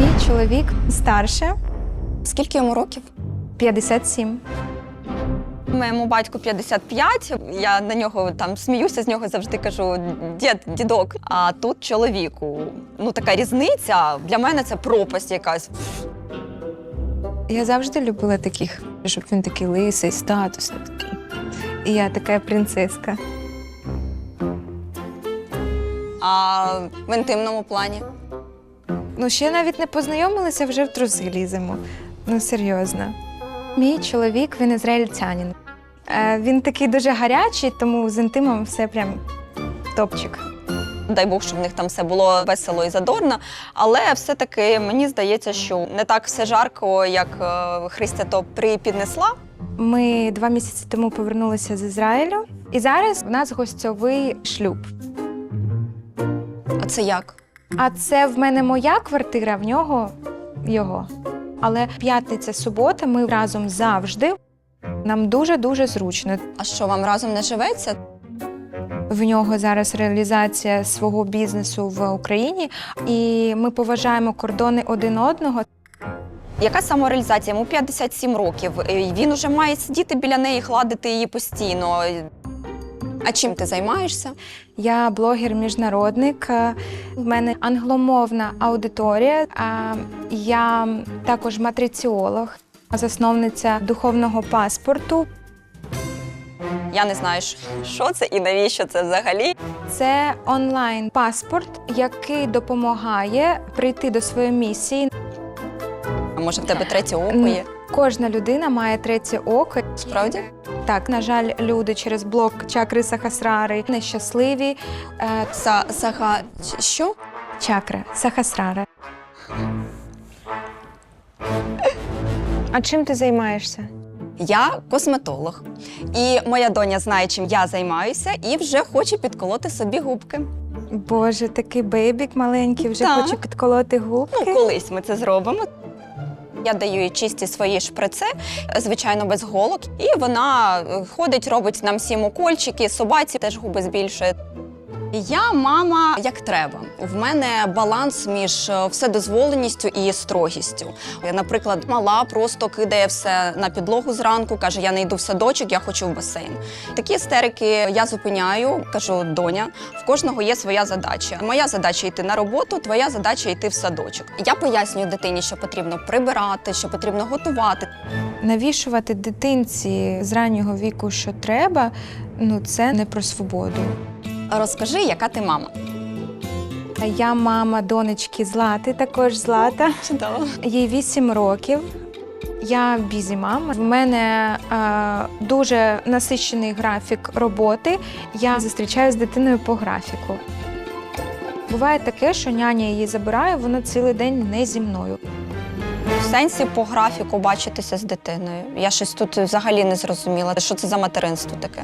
Мій чоловік старше, Скільки йому років? 57. Моєму батьку 55, я на нього там сміюся з нього, завжди кажу дід, дідок. А тут чоловіку. Ну така різниця для мене це пропасть якась. Я завжди любила таких, щоб він такий лисий, статусний. І я така принцеска. А в інтимному плані. Ну, ще навіть не познайомилися, вже в труси ліземо. Ну, серйозно. Мій чоловік він ізраїльтянин. Е, Він такий дуже гарячий, тому з інтимом все прям топчик. Дай Бог, щоб в них там все було весело і задорно. Але все-таки мені здається, що не так все жарко, як е, Христя то припіднесла. Ми два місяці тому повернулися з Ізраїлю, і зараз в нас гостьовий шлюб. А це як? А це в мене моя квартира, в нього його. Але п'ятниця, субота, ми разом завжди. Нам дуже-дуже зручно. А що вам разом не живеться? В нього зараз реалізація свого бізнесу в Україні, і ми поважаємо кордони один одного. Яка самореалізація? Йому 57 років. Він уже має сидіти біля неї, гладити її постійно. А чим ти займаєшся? Я блогер-міжнародник. е, В мене англомовна аудиторія. а Я також матриціолог, засновниця духовного паспорту. Я не знаю, що- що це і навіщо це взагалі. Це онлайн-паспорт, який допомагає прийти до своєї місії. А може в тебе третє око є? Кожна людина має третє око. Справді? Так, на жаль, люди через блок чакри Сахасрари нещасливі. Е, Са, сага... ч- що? чакра Сахасрара. А чим ти займаєшся? Я косметолог. І моя доня знає, чим я займаюся, і вже хоче підколоти собі губки. Боже, такий бейбік маленький, вже Так. хоче підколоти губки. Ну, колись ми це зробимо. Я даю їй чисті свої шприци, звичайно, без голок. І вона ходить, робить нам всім укольчики, собаці теж губи збільшує. Я мама як треба. В мене баланс між е, вседозволеністю і строгістю. Я, наприклад, мала просто кидає все на підлогу зранку, каже: Я не йду в садочок, я хочу в басейн. Такі істерики я зупиняю, кажу, доня, в кожного є своя задача. Моя задача йти на роботу, твоя задача йти в садочок. Я пояснюю дитині, що потрібно прибирати, що потрібно готувати. Навішувати дитинці з раннього віку, що треба, ну це не про свободу. Розкажи, яка ти мама. Я мама донечки Злати, також Злата. Чудово. Їй 8 років. Я бізі мама. В мене е, дуже насичений графік роботи. Я зустрічаюся з дитиною по графіку. Буває таке, що няня її забирає, вона цілий день не зі мною. В сенсі по графіку бачитися з дитиною. Я щось тут взагалі не зрозуміла, що це за материнство таке.